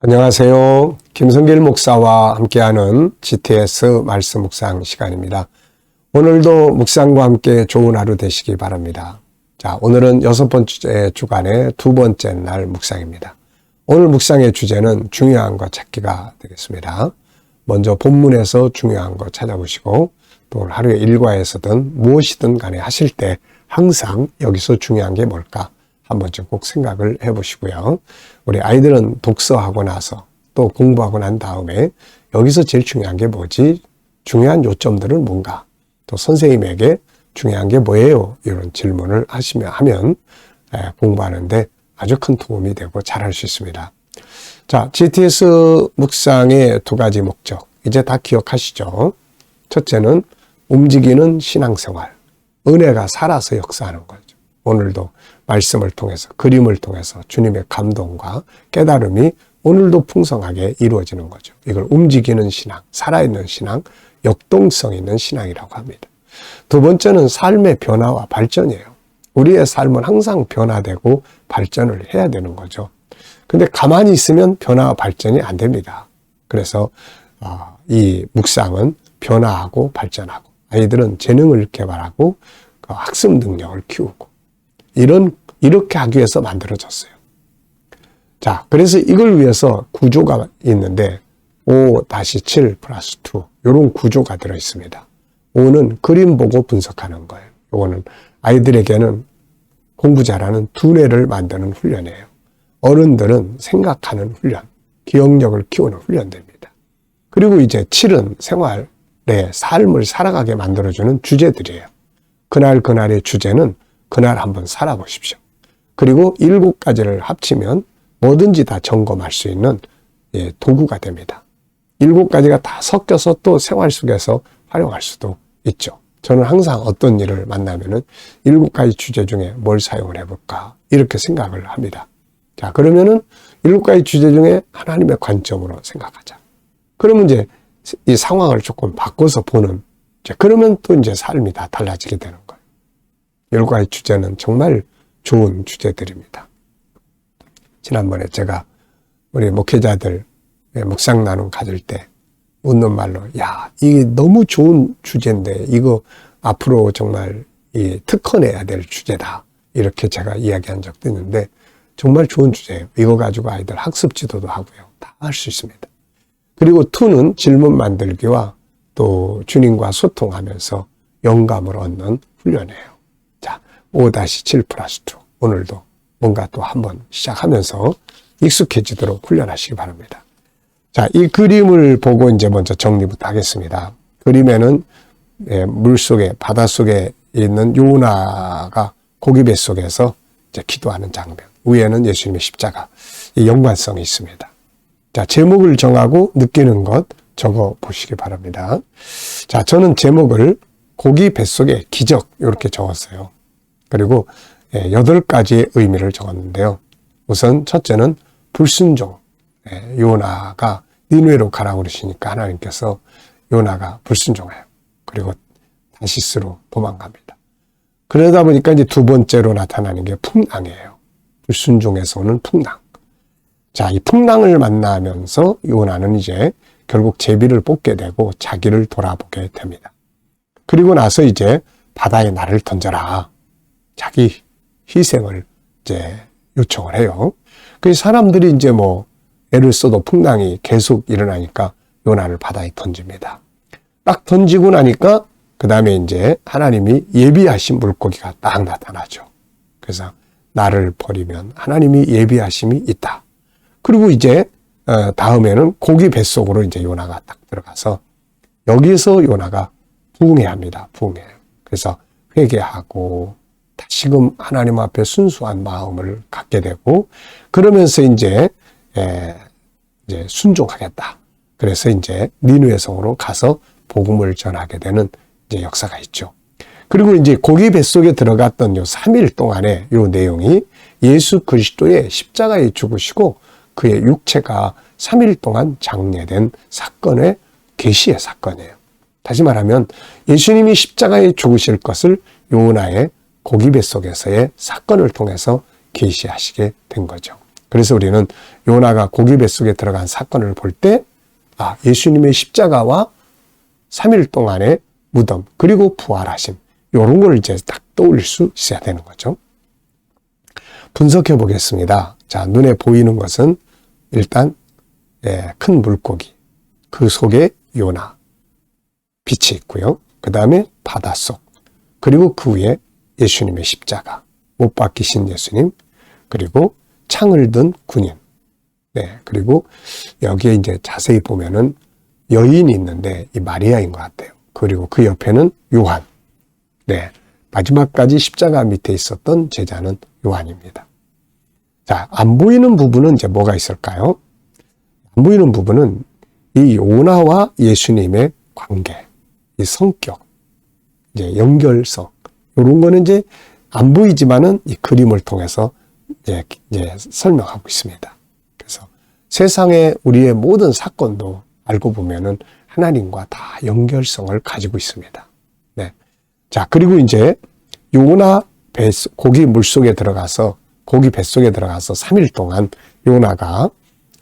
안녕하세요. 김성길 목사와 함께하는 GTS 말씀 묵상 시간입니다. 오늘도 묵상과 함께 좋은 하루 되시기 바랍니다. 자, 오늘은 여섯 번째 주간의 두 번째 날 묵상입니다. 오늘 묵상의 주제는 중요한 것 찾기가 되겠습니다. 먼저 본문에서 중요한 것 찾아보시고 또 하루의 일과에서든 무엇이든 간에 하실 때 항상 여기서 중요한 게 뭘까? 한 번쯤 꼭 생각을 해 보시고요. 우리 아이들은 독서하고 나서 또 공부하고 난 다음에 여기서 제일 중요한 게 뭐지? 중요한 요점들은 뭔가? 또 선생님에게 중요한 게 뭐예요? 이런 질문을 하시면 하면 공부하는데 아주 큰 도움이 되고 잘할 수 있습니다. 자, GTS 묵상의 두 가지 목적. 이제 다 기억하시죠? 첫째는 움직이는 신앙생활. 은혜가 살아서 역사하는 거죠. 오늘도 말씀을 통해서 그림을 통해서 주님의 감동과 깨달음이 오늘도 풍성하게 이루어지는 거죠. 이걸 움직이는 신앙, 살아있는 신앙, 역동성 있는 신앙이라고 합니다. 두 번째는 삶의 변화와 발전이에요. 우리의 삶은 항상 변화되고 발전을 해야 되는 거죠. 근데 가만히 있으면 변화와 발전이 안 됩니다. 그래서 어, 이 묵상은 변화하고 발전하고 아이들은 재능을 개발하고 그 학습 능력을 키우고 이런 이렇게 하기 위해서 만들어졌어요. 자, 그래서 이걸 위해서 구조가 있는데 5-7 플러스 2 이런 구조가 들어 있습니다. 5는 그림 보고 분석하는 거예요. 이거는 아이들에게는 공부 잘하는 두뇌를 만드는 훈련이에요. 어른들은 생각하는 훈련, 기억력을 키우는 훈련됩니다. 그리고 이제 7은 생활의 삶을 살아가게 만들어주는 주제들이에요. 그날 그날의 주제는 그날 한번 살아보십시오. 그리고 일곱 가지를 합치면 뭐든지 다 점검할 수 있는 예, 도구가 됩니다. 일곱 가지가 다 섞여서 또 생활 속에서 활용할 수도 있죠. 저는 항상 어떤 일을 만나면은 일곱 가지 주제 중에 뭘 사용을 해볼까 이렇게 생각을 합니다. 자 그러면은 일곱 가지 주제 중에 하나님의 관점으로 생각하자. 그러면 이제 이 상황을 조금 바꿔서 보는 그러면 또 이제 삶이 다 달라지게 되는 가지 주제는 정말 좋은 주제들입니다. 지난번에 제가 우리 목회자들 묵상 나눔 가질 때 웃는 말로 야 이게 너무 좋은 주제인데 이거 앞으로 정말 이 특허내야 될 주제다 이렇게 제가 이야기한 적도 있는데 정말 좋은 주제예요. 이거 가지고 아이들 학습 지도도 하고요. 다 할 수 있습니다. 그리고 투는 질문 만들기와 또 주님과 소통하면서 영감을 얻는 훈련이에요. 5-7 플러스 2. 오늘도 뭔가 또 한번 시작하면서 익숙해지도록 훈련하시기 바랍니다. 자, 이 그림을 보고 이제 먼저 정리부터 하겠습니다. 그림에는 예, 물 속에, 바다 속에 있는 요나가 고기 뱃속에서 이제 기도하는 장면. 위에는 예수님의 십자가. 이 연관성이 있습니다. 자, 제목을 정하고 느끼는 것 적어 보시기 바랍니다. 자, 저는 제목을 고기 뱃속의 기적 이렇게 적었어요. 그리고 예, 여덟 가지의 의미를 적었는데요. 우선 첫째는 불순종. 예, 요나가 니누에로 가라고 그러시니까 하나님께서 요나가 불순종해요. 그리고 다시스로 도망갑니다. 그러다 보니까 이제 두 번째로 나타나는 게 풍랑이에요. 불순종에서 오는 풍랑. 자, 이 풍랑을 만나면서 요나는 이제 결국 제비를 뽑게 되고 자기를 돌아보게 됩니다. 그리고 나서 이제 바다에 나를 던져라. 자기 희생을 이제 요청을 해요. 그 사람들이 이제 뭐 애를 써도 풍랑이 계속 일어나니까 요나를 바다에 던집니다. 딱 던지고 나니까 그 다음에 이제 하나님이 예비하신 물고기가 딱 나타나죠. 그래서 나를 버리면 하나님이 예비하심이 있다. 그리고 이제 어, 다음에는 고기 뱃속으로 이제 요나가 딱 들어가서 여기서 요나가 부흥해합니다. 부흥해. 그래서 회개하고 다시금 하나님 앞에 순수한 마음을 갖게 되고 그러면서 이제 에, 이제 순종하겠다. 그래서 이제 니누의 성으로 가서 복음을 전하게 되는 이제 역사가 있죠. 그리고 이제 고기 뱃속에 들어갔던 요 3일 동안의 요 내용이 예수 그리스도의 십자가에 죽으시고 그의 육체가 3일 동안 장례된 사건의 계시의 사건이에요. 다시 말하면 예수님이 십자가에 죽으실 것을 요나의 고기 뱃속에서의 사건을 통해서 계시하시게 된 거죠. 그래서 우리는 요나가 고기 뱃속에 들어간 사건을 볼 때, 아, 예수님의 십자가와 3일 동안의 무덤, 그리고 부활하심, 요런 걸 이제 딱 떠올릴 수 있어야 되는 거죠. 분석해 보겠습니다. 자, 눈에 보이는 것은 일단, 예, 큰 물고기, 그 속에 요나, 빛이 있고요. 그 다음에 바닷속, 그리고 그 위에 예수님의 십자가, 못 박히신 예수님, 그리고 창을 든 군인. 네, 그리고 여기에 이제 자세히 보면은 여인이 있는데 이 마리아인 것 같아요. 그리고 그 옆에는 요한. 네, 마지막까지 십자가 밑에 있었던 제자는 요한입니다. 자, 안 보이는 부분은 이제 뭐가 있을까요? 안 보이는 부분은 이 요나와 예수님의 관계, 이 성격, 이제 연결성, 이런 거는 이제 안 보이지만은 이 그림을 통해서 이제, 설명하고 있습니다. 그래서 세상의 우리의 모든 사건도 알고 보면은 하나님과 다 연결성을 가지고 있습니다. 네. 자, 그리고 이제 요나 배, 고기 물 속에 들어가서 고기 뱃속에 들어가서 3일 동안 요나가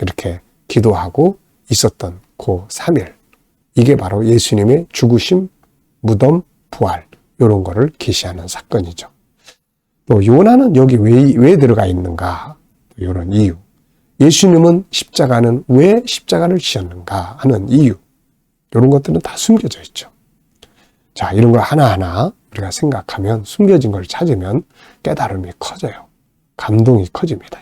이렇게 기도하고 있었던 그 3일. 이게 바로 예수님의 죽으심, 무덤, 부활, 이런 거를 계시하는 사건이죠. 또 요나는 여기 왜, 왜 들어가 있는가? 이런 이유. 예수님은 십자가는 왜 십자가를 지었는가 하는 이유. 이런 것들은 다 숨겨져 있죠. 자, 이런 걸 하나하나 우리가 생각하면 숨겨진 걸 찾으면 깨달음이 커져요. 감동이 커집니다.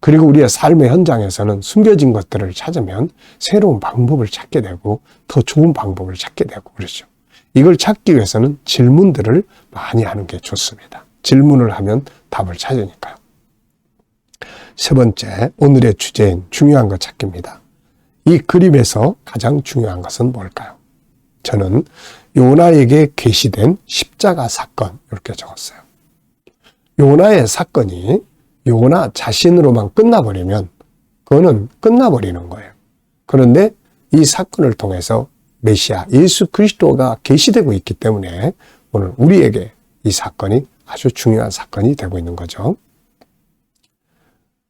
그리고 우리의 삶의 현장에서는 숨겨진 것들을 찾으면 새로운 방법을 찾게 되고 더 좋은 방법을 찾게 되고 그렇죠. 이걸 찾기 위해서는 질문들을 많이 하는 게 좋습니다. 질문을 하면 답을 찾으니까요. 세 번째, 오늘의 주제인 중요한 것 찾기입니다. 이 그림에서 가장 중요한 것은 뭘까요? 저는 요나에게 계시된 십자가 사건 이렇게 적었어요. 요나의 사건이 요나 자신으로만 끝나버리면 그거는 끝나버리는 거예요. 그런데 이 사건을 통해서 메시아 예수 그리스도가 계시되고 있기 때문에 오늘 우리에게 이 사건이 아주 중요한 사건이 되고 있는 거죠.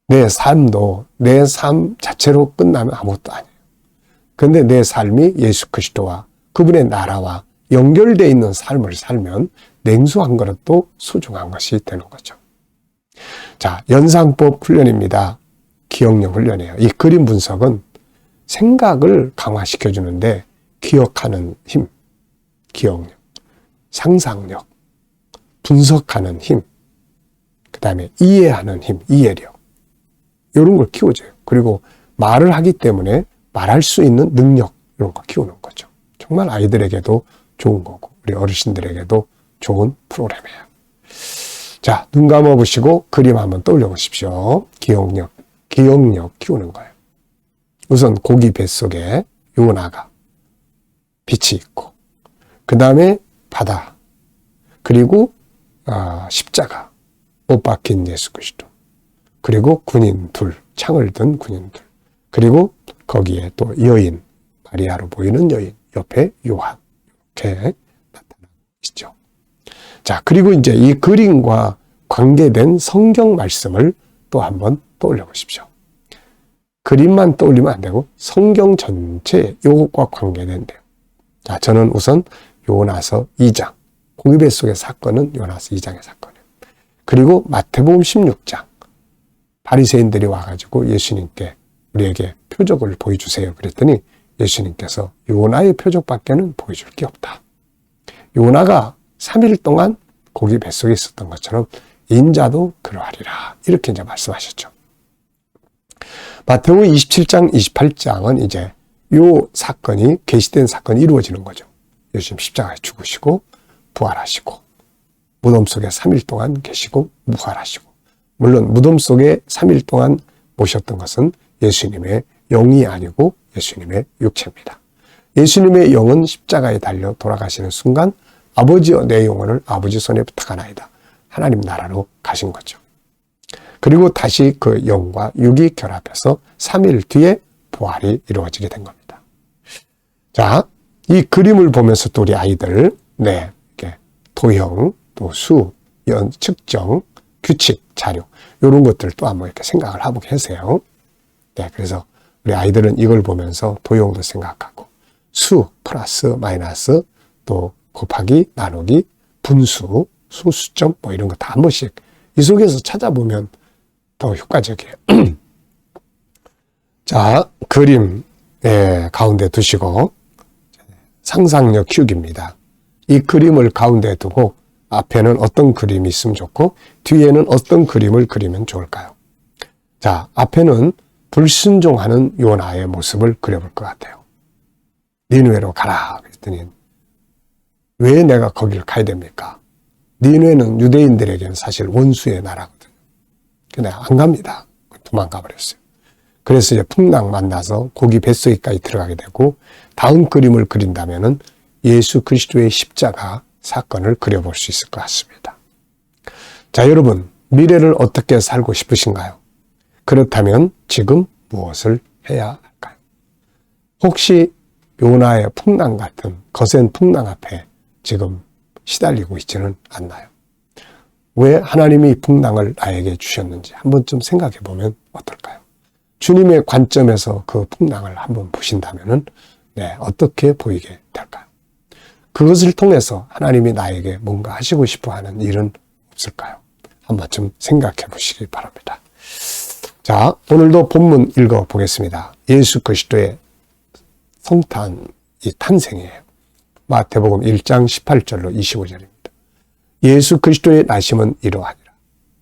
내 삶도 내 삶 자체로 끝나면 아무것도 아니에요. 그런데 내 삶이 예수 그리스도와 그분의 나라와 연결되어 있는 삶을 살면 냉수 한 그릇도 소중한 것이 되는 거죠. 자, 연상법 훈련입니다. 기억력 훈련이에요. 이 그림 분석은 생각을 강화시켜 주는데 기억하는 힘, 기억력, 상상력, 분석하는 힘, 그 다음에 이해하는 힘, 이해력. 이런 걸 키워줘요. 그리고 말을 하기 때문에 말할 수 있는 능력, 이런 거 키우는 거죠. 정말 아이들에게도 좋은 거고, 우리 어르신들에게도 좋은 프로그램이에요. 자, 눈 감아 보시고 그림 한번 떠올려 보십시오. 기억력, 기억력 키우는 거예요. 우선 고기 뱃속에 요나가 빛이 있고, 그 다음에 바다, 그리고 아, 십자가, 못 박힌 예수 그리스도, 그리고 군인 둘, 창을 든 군인 둘, 그리고 거기에 또 여인, 마리아로 보이는 여인, 옆에 요한, 이렇게 나타나고 있죠. 자, 그리고 이제 이 그림과 관계된 성경 말씀을 또 한번 떠올려 보십시오. 그림만 떠올리면 안 되고 성경 전체 요것과 관계된 데 자, 저는 우선 요나서 2장, 고기배 속의 사건은 요나서 2장의 사건이에요. 그리고 마태복음 16장, 바리새인들이 와가지고 예수님께 우리에게 표적을 보여주세요. 그랬더니 예수님께서 요나의 표적밖에는 보여줄 게 없다. 요나가 3일 동안 고기 뱃속에 있었던 것처럼 인자도 그러하리라. 이렇게 이제 말씀하셨죠. 마태복음 27장, 28장은 이제 요 사건이 계시된 사건이 이루어지는 거죠. 예수님 십자가에 죽으시고 부활하시고 무덤 속에 3일 동안 계시고 부활하시고 물론 무덤 속에 3일 동안 모셨던 것은 예수님의 영이 아니고 예수님의 육체입니다. 예수님의 영은 십자가에 달려 돌아가시는 순간 아버지여 내 영혼을 아버지 손에 부탁하나이다. 하나님 나라로 가신 거죠. 그리고 다시 그 영과 육이 결합해서 3일 뒤에 부활이 이루어지게 된 겁니다. 자, 이 그림을 보면서 또 우리 아이들, 네, 이렇게 도형, 또 수, 연, 측정, 규칙, 자료 이런 것들 또 한번 이렇게 생각을 하고 계세요. 네, 그래서 우리 아이들은 이걸 보면서 도형도 생각하고 수 플러스 마이너스 또 곱하기 나누기 분수 소수점 뭐 이런 거 다 한 번씩 이 속에서 찾아보면 더 효과적이에요. 자 그림 예, 가운데 두시고 상상력 키우기입니다. 이 그림을 가운데 두고 앞에는 어떤 그림이 있으면 좋고 뒤에는 어떤 그림을 그리면 좋을까요? 자 앞에는 불순종하는 요나의 모습을 그려볼 것 같아요. 니누에로 가라 그랬더니 왜 내가 거기를 가야 됩니까? 니누에는 유대인들에게는 사실 원수의 나라거든요. 근데 안 갑니다. 도망가 버렸어요. 그래서 이제 풍랑 만나서 고기 뱃속에까지 들어가게 되고 다음 그림을 그린다면은 예수 그리스도의 십자가 사건을 그려볼 수 있을 것 같습니다. 자, 여러분, 미래를 어떻게 살고 싶으신가요? 그렇다면 지금 무엇을 해야 할까요? 혹시 요나의 풍랑 같은 거센 풍랑 앞에 지금 시달리고 있지는 않나요? 왜 하나님이 풍랑을 나에게 주셨는지 한 번쯤 생각해 보면 어떨까요? 주님의 관점에서 그 풍랑을 한번 보신다면은 네, 어떻게 보이게 될까요? 그것을 통해서 하나님이 나에게 뭔가 하시고 싶어 하는 일은 없을까요? 한 번쯤 생각해 보시기 바랍니다. 자, 오늘도 본문 읽어 보겠습니다. 예수 그리스도의 성탄, 이 탄생이에요. 마태복음 1장 18절로 25절입니다. 예수 그리스도의 나심은 이러하니라.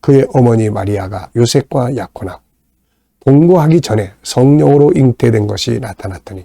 그의 어머니 마리아가 요셉과 약혼하고 동거하기 전에 성령으로 잉태된 것이 나타났더니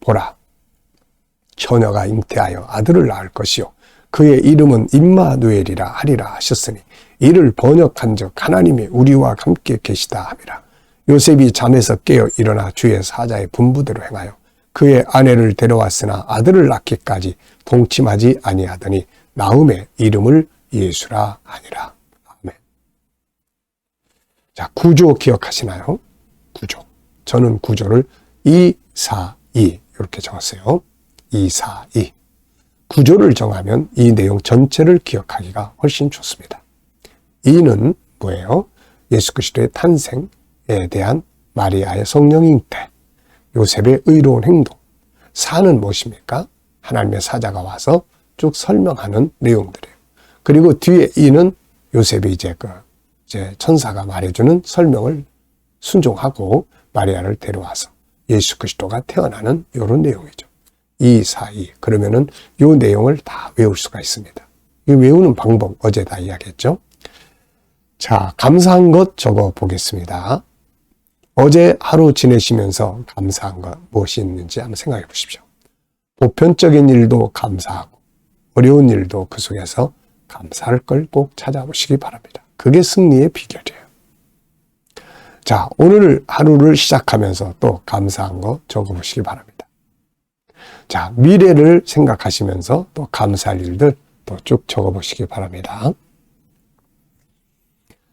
보라 처녀가 잉태하여 아들을 낳을 것이요 그의 이름은 임마누엘이라 하리라 하셨으니 이를 번역한즉 하나님이 우리와 함께 계시다 함이라 요셉이 잠에서 깨어 일어나 주의 사자의 분부대로 행하여 그의 아내를 데려왔으나 아들을 낳기까지 동침하지 아니하더니 나음의 이름을 예수라 하니라 아멘. 자 구조 기억하시나요? 구조. 저는 구조를 2, 4, 2 이렇게 적었어요. 2, 4, 2. 구조를 정하면 이 내용 전체를 기억하기가 훨씬 좋습니다. 2는 뭐예요? 예수 그리스도의 탄생에 대한 마리아의 성령 잉태, 요셉의 의로운 행동. 4는 무엇입니까? 하나님의 사자가 와서 쭉 설명하는 내용들이에요. 그리고 뒤에 2는 요셉이 이제 그 이제 천사가 말해주는 설명을 순종하고 마리아를 데려와서 예수 그리스도가 태어나는 이런 내용이죠. 이 사이 그러면은 이 내용을 다 외울 수가 있습니다. 이 외우는 방법 어제 다 이야기했죠. 자 감사한 것 적어 보겠습니다. 어제 하루 지내시면서 감사한 것 무엇이 있는지 한번 생각해 보십시오. 보편적인 일도 감사하고 어려운 일도 그 속에서 감사할 걸 꼭 찾아보시기 바랍니다. 그게 승리의 비결이에요. 자, 오늘 하루를 시작하면서 또 감사한 거 적어보시기 바랍니다. 자, 미래를 생각하시면서 또 감사할 일들 또 쭉 적어보시기 바랍니다.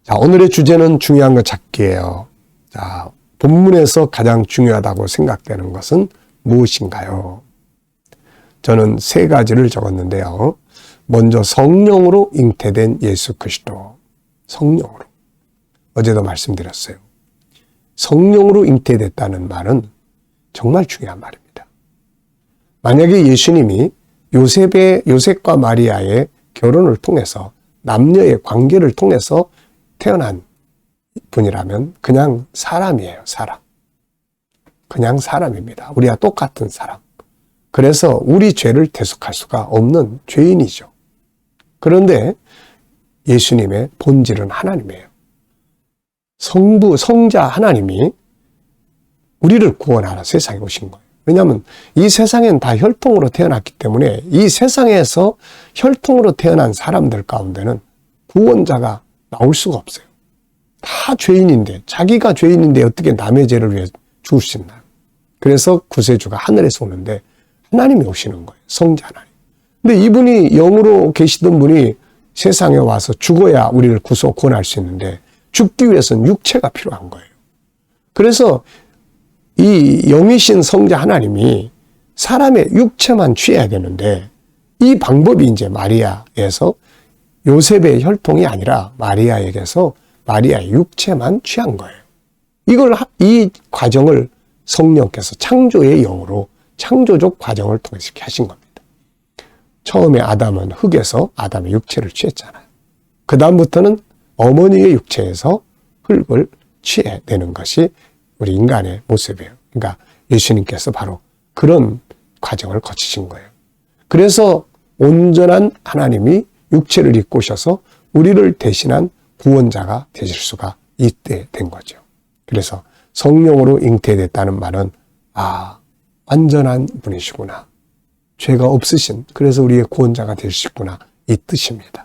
자, 오늘의 주제는 중요한 거 찾기예요. 자, 본문에서 가장 중요하다고 생각되는 것은 무엇인가요? 저는 세 가지를 적었는데요. 먼저 성령으로 잉태된 예수 그리스도. 성령으로. 어제도 말씀드렸어요. 성령으로 잉태됐다는 말은 정말 중요한 말입니다. 만약에 예수님이 요셉의 요셉과 마리아의 결혼을 통해서 남녀의 관계를 통해서 태어난 분이라면 그냥 사람이에요, 사람. 그냥 사람입니다. 우리와 똑같은 사람. 그래서 우리 죄를 대속할 수가 없는 죄인이죠. 그런데 예수님의 본질은 하나님이에요. 성부, 성자 하나님이 우리를 구원하러 세상에 오신 거예요. 왜냐하면 이 세상엔 다 혈통으로 태어났기 때문에 이 세상에서 혈통으로 태어난 사람들 가운데는 구원자가 나올 수가 없어요. 다 죄인인데, 자기가 죄인인데 어떻게 남의 죄를 위해 있나요? 그래서 구세주가 하늘에서 오는데 하나님이 오시는 거예요. 성자 하나님. 근데 이분이 영으로 계시던 분이 세상에 와서 죽어야 우리를 구속 구원할 수 있는데 죽기 위해서는 육체가 필요한 거예요. 그래서 이 영이신 성자 하나님이 사람의 육체만 취해야 되는데 이 방법이 이제 마리아에서 요셉의 혈통이 아니라 마리아에게서 마리아의 육체만 취한 거예요. 이걸 하- 이 과정을 성령께서 창조의 영으로 창조적 과정을 통해서 하신 겁니다. 처음에 아담은 흙에서 아담의 육체를 취했잖아요. 그 다음부터는 어머니의 육체에서 흙을 취해내는 것이 우리 인간의 모습이에요. 그러니까 예수님께서 바로 그런 과정을 거치신 거예요. 그래서 온전한 하나님이 육체를 입고 오셔서 우리를 대신한 구원자가 되실 수가 이때 된 거죠. 그래서 성령으로 잉태됐다는 말은 아 완전한 분이시구나. 죄가 없으신 그래서 우리의 구원자가 되시구나 이 뜻입니다.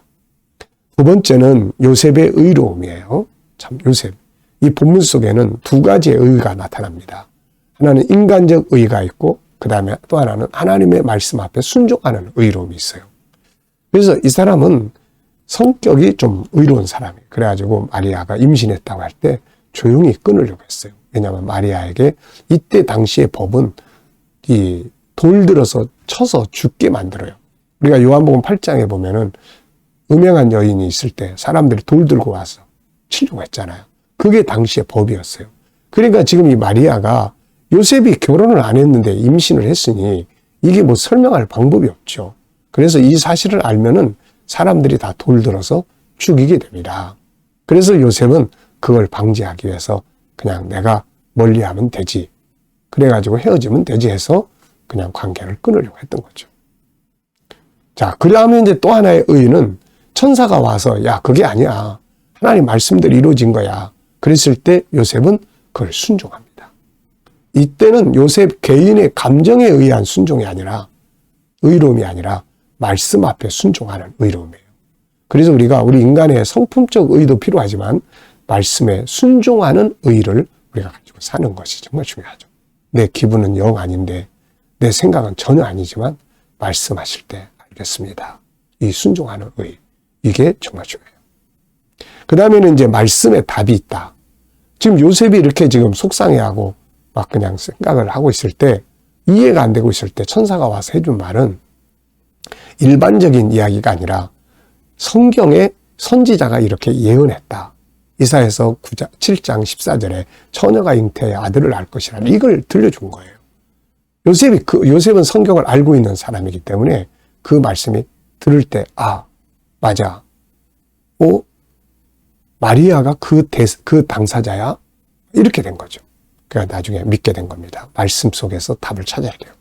두 번째는 요셉의 의로움이에요. 참 요셉 이 본문 속에는 두 가지의 의가 나타납니다. 하나는 인간적 의가 있고 그 다음에 또 하나는 하나님의 말씀 앞에 순종하는 의로움이 있어요. 그래서 이 사람은 성격이 좀 의로운 사람이에요. 그래가지고 마리아가 임신했다고 할 때 조용히 끊으려고 했어요. 왜냐하면 마리아에게 이때 당시의 법은 이 돌 들어서 쳐서 죽게 만들어요. 우리가 요한복음 8장에 보면은 음행한 여인이 있을 때 사람들이 돌 들고 와서 치려고 했잖아요. 그게 당시의 법이었어요. 그러니까 지금 이 마리아가 요셉이 결혼을 안 했는데 임신을 했으니 이게 뭐 설명할 방법이 없죠. 그래서 이 사실을 알면은 사람들이 다 돌 들어서 죽이게 됩니다. 그래서 요셉은 그걸 방지하기 위해서 그냥 내가 멀리 하면 되지. 그래가지고 헤어지면 되지 해서 그냥 관계를 끊으려고 했던 거죠. 자, 그 다음에 이제 또 하나의 의의는 천사가 와서 야, 그게 아니야. 하나님 말씀대로 이루어진 거야. 그랬을 때 요셉은 그걸 순종합니다. 이때는 요셉 개인의 감정에 의한 순종이 아니라 의로움이 아니라 말씀 앞에 순종하는 의로움이에요. 그래서 우리가 우리 인간의 성품적 의도 필요하지만 말씀에 순종하는 의를 우리가 가지고 사는 것이 정말 중요하죠. 내 기분은 영 아닌데 내 생각은 전혀 아니지만 말씀하실 때 알겠습니다. 이 순종하는 의 이게 정말 중요해요. 그 다음에는 이제 말씀에 답이 있다. 지금 요셉이 이렇게 지금 속상해하고 막 그냥 생각을 하고 있을 때 이해가 안 되고 있을 때 천사가 와서 해준 말은 일반적인 이야기가 아니라 성경에 선지자가 이렇게 예언했다. 이사에서 9장, 7장 14절에 처녀가 잉태해 아들을 낳을 것이라 이걸 들려준 거예요. 요셉이 그 요셉은 성경을 알고 있는 사람이기 때문에 그 말씀이 들을 때 아, 맞아. 오, 마리아가 그, 대, 그 당사자야? 이렇게 된 거죠. 그러니까 나중에 믿게 된 겁니다. 말씀 속에서 답을 찾아야 돼요.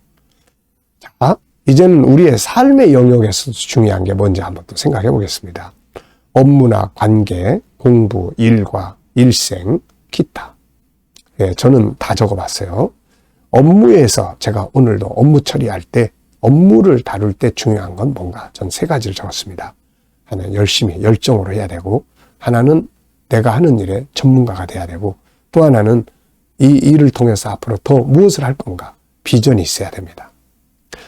자, 이제는 우리의 삶의 영역에서도 중요한 게 뭔지 한번 또 생각해 보겠습니다. 업무나 관계, 공부, 일과, 일생, 기타. 예, 저는 다 적어 봤어요. 업무에서 제가 오늘도 업무 처리할 때 업무를 다룰 때 중요한 건 뭔가? 전 세 가지를 적었습니다. 하나는 열심히, 열정으로 해야 되고, 하나는 내가 하는 일에 전문가가 돼야 되고, 또 하나는 이 일을 통해서 앞으로 더 무엇을 할 건가? 비전이 있어야 됩니다.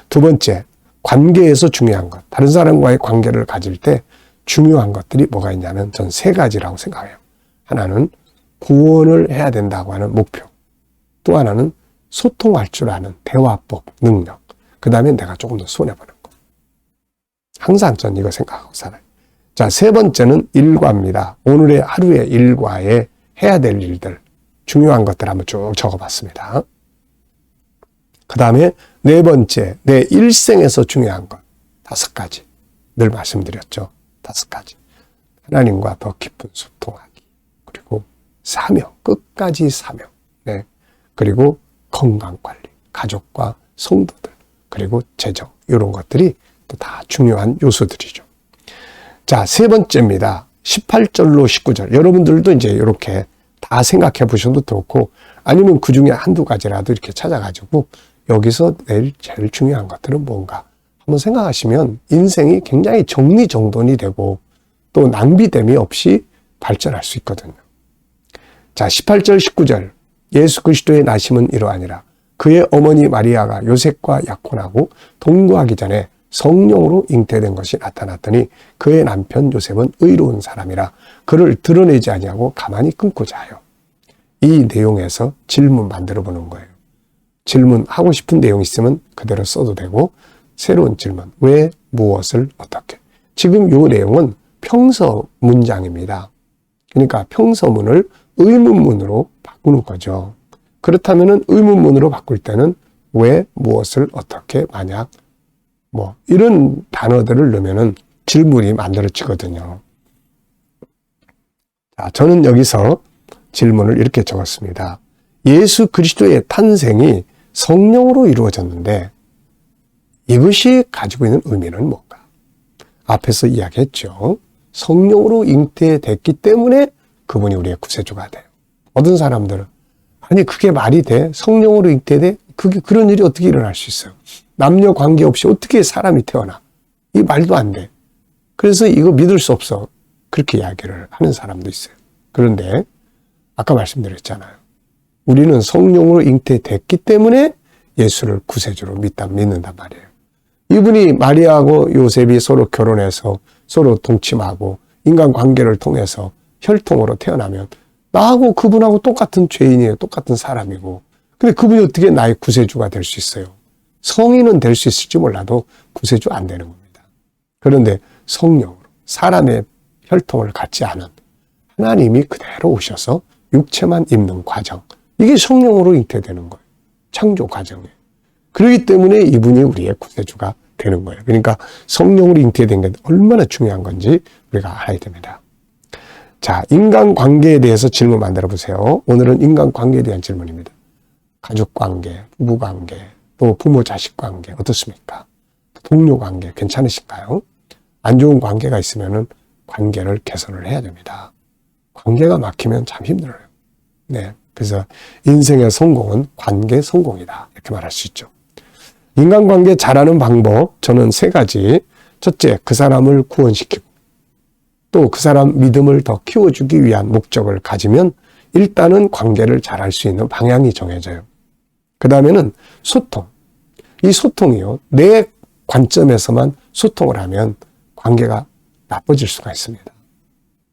두 번째, 관계에서 중요한 것. 다른 사람과의 관계를 가질 때 중요한 것들이 뭐가 있냐면 전 세 가지라고 생각해요. 하나는 구원을 해야 된다고 하는 목표. 또 하나는 소통할 줄 아는 대화법, 능력. 그 다음에 내가 조금 더 손해보는 거. 항상 전 이거 생각하고 살아요. 자, 세 번째는 일과입니다. 오늘의 하루의 일과에 해야 될 일들, 중요한 것들 한번 쭉 적어봤습니다. 그 다음에 네 번째, 내 일생에서 중요한 것. 다섯 가지. 늘 말씀드렸죠. 다섯 가지. 하나님과 더 깊은 소통하기. 그리고 사명, 끝까지 사명. 네. 그리고 건강 관리, 가족과 성도들, 그리고 재정. 이런 것들이 또 다 중요한 요소들이죠. 자, 세 번째입니다. 18절로 19절. 여러분들도 이제 이렇게 다 생각해 보셔도 좋고, 아니면 그 중에 한두 가지라도 이렇게 찾아가지고, 여기서 내일 제일 중요한 것들은 뭔가 한번 생각하시면 인생이 굉장히 정리정돈이 되고 또 낭비됨이 없이 발전할 수 있거든요. 자, 18절, 19절. 예수 그리스도의 나심은 이러하니라. 그의 어머니 마리아가 요셉과 약혼하고 동거하기 전에 성령으로 잉태된 것이 나타났더니 그의 남편 요셉은 의로운 사람이라 그를 드러내지 아니하고 가만히 끊고 자요. 이 내용에서 질문 만들어 보는 거예요. 질문하고 싶은 내용 있으면 그대로 써도 되고 새로운 질문. 왜, 무엇을, 어떻게. 지금 이 내용은 평서 문장입니다. 그러니까 평서문을 의문문으로 바꾸는 거죠. 그렇다면 의문문으로 바꿀 때는 왜, 무엇을, 어떻게, 만약, 뭐, 이런 단어들을 넣으면은 질문이 만들어지거든요. 자, 저는 여기서 질문을 이렇게 적었습니다. 예수 그리스도의 탄생이 성령으로 이루어졌는데 이것이 가지고 있는 의미는 뭔가? 앞에서 이야기했죠. 성령으로 잉태됐기 때문에 그분이 우리의 구세주가 돼요. 어떤 사람들은 아니 그게 말이 돼? 성령으로 잉태돼? 그게 그런 일이 어떻게 일어날 수 있어요? 남녀 관계 없이 어떻게 사람이 태어나? 이 말도 안 돼. 그래서 이거 믿을 수 없어. 그렇게 이야기를 하는 사람도 있어요. 그런데 아까 말씀드렸잖아요. 우리는 성령으로 잉태됐기 때문에 예수를 구세주로 믿다 믿는단 말이에요. 이분이 마리아하고 요셉이 서로 결혼해서 서로 동침하고 인간 관계를 통해서 혈통으로 태어나면 나하고 그분하고 똑같은 죄인이에요. 똑같은 사람이고. 근데 그분이 어떻게 나의 구세주가 될 수 있어요? 성인은 될 수 있을지 몰라도 구세주 안 되는 겁니다. 그런데 성령으로 사람의 혈통을 갖지 않은 하나님이 그대로 오셔서 육체만 입는 과정. 이게 성령으로 잉태되는 거예요. 창조 과정에. 그렇기 때문에 이분이 우리의 구세주가 되는 거예요. 그러니까 성령으로 잉태된 게 얼마나 중요한 건지 우리가 알아야 됩니다. 자, 인간 관계에 대해서 질문 만들어 보세요. 오늘은 인간 관계에 대한 질문입니다. 가족 관계, 부부 관계, 또 부모 자식 관계 어떻습니까? 동료 관계 괜찮으신가요? 안 좋은 관계가 있으면은 관계를 개선을 해야 됩니다. 관계가 막히면 참 힘들어요. 네. 그래서 인생의 성공은 관계 성공이다. 이렇게 말할 수 있죠. 인간관계 잘하는 방법, 저는 세 가지. 첫째, 그 사람을 구원시키고, 또 그 사람 믿음을 더 키워주기 위한 목적을 가지면 일단은 관계를 잘 할 수 있는 방향이 정해져요. 그 다음에는 소통. 이 소통이요. 내 관점에서만 소통을 하면 관계가 나빠질 수가 있습니다.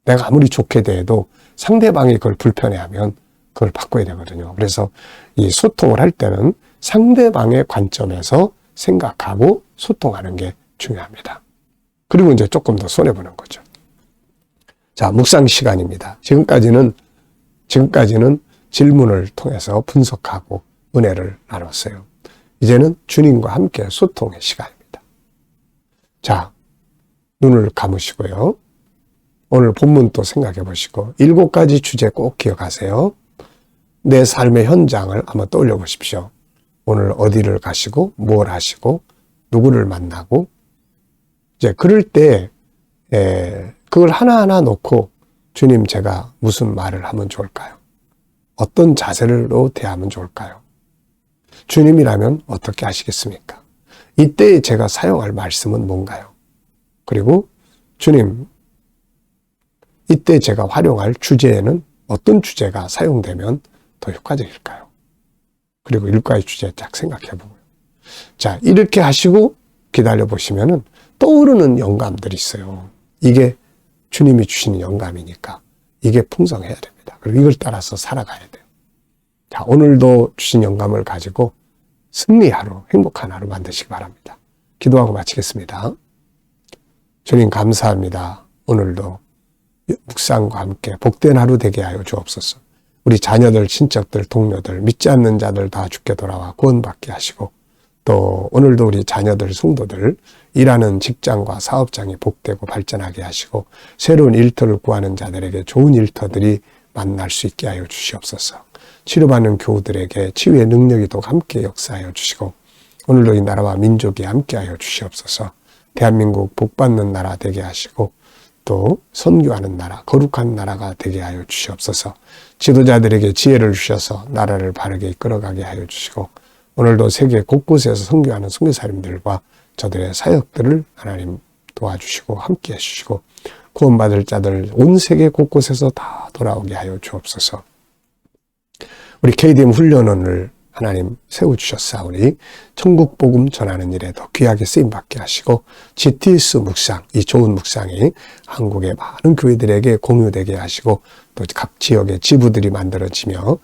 내가 아무리 좋게 대해도 상대방이 그걸 불편해하면 그걸 바꿔야 되거든요. 그래서 이 소통을 할 때는 상대방의 관점에서 생각하고 소통하는 게 중요합니다. 그리고 이제 조금 더 손해보는 거죠. 자, 묵상 시간입니다. 지금까지는, 지금까지는 질문을 통해서 분석하고 은혜를 나눴어요. 이제는 주님과 함께 소통의 시간입니다. 자, 눈을 감으시고요. 오늘 본문 또 생각해 보시고, 일곱 가지 주제 꼭 기억하세요. 내 삶의 현장을 한번 떠올려 보십시오. 오늘 어디를 가시고, 뭘 하시고, 누구를 만나고, 이제 그럴 때, 에, 그걸 하나하나 놓고, 주님, 제가 무슨 말을 하면 좋을까요? 어떤 자세로 대하면 좋을까요? 주님이라면 어떻게 하시겠습니까? 이때 제가 사용할 말씀은 뭔가요? 그리고 주님, 이때 제가 활용할 주제에는 어떤 주제가 사용되면 더 효과적일까요? 그리고 일과의 주제 딱 생각해 보고요. 자, 이렇게 하시고 기다려 보시면은 떠오르는 영감들이 있어요. 이게 주님이 주시는 영감이니까 이게 풍성해야 됩니다. 그리고 이걸 따라서 살아가야 돼요. 자, 오늘도 주신 영감을 가지고 승리 하루, 행복한 하루 만드시기 바랍니다. 기도하고 마치겠습니다. 주님 감사합니다. 오늘도 묵상과 함께 복된 하루 되게 하여 주옵소서. 우리 자녀들, 친척들, 동료들, 믿지 않는 자들 다 죽게 돌아와 구원받게 하시고 또 오늘도 우리 자녀들, 성도들 일하는 직장과 사업장이 복되고 발전하게 하시고 새로운 일터를 구하는 자들에게 좋은 일터들이 만날 수 있게 하여 주시옵소서. 치료받는 교우들에게 치유의 능력이 또 함께 역사하여 주시고 오늘도 이 나라와 민족이 함께하여 주시옵소서. 대한민국 복받는 나라 되게 하시고 또 선교하는 나라, 거룩한 나라가 되게 하여 주시옵소서. 지도자들에게 지혜를 주셔서 나라를 바르게 이끌어가게 하여 주시고 오늘도 세계 곳곳에서 선교하는 선교사님들과 저들의 사역들을 하나님 도와주시고 함께 해주시고 구원받을 자들 온 세계 곳곳에서 다 돌아오게 하여 주옵소서. 우리 KDM 훈련원을 하나님 세워주셨사오니 천국 복음 전하는 일에 더 귀하게 쓰임 받게 하시고 GTS 묵상 이 좋은 묵상이 한국의 많은 교회들에게 공유되게 하시고 또 각 지역의 지부들이 만들어지며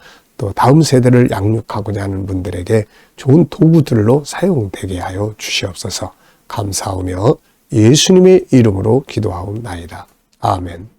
또 다음 세대를 양육하고자 하는 분들에게 좋은 도구들로 사용되게 하여 주시옵소서 감사하며 예수님의 이름으로 기도하옵나이다. 아멘.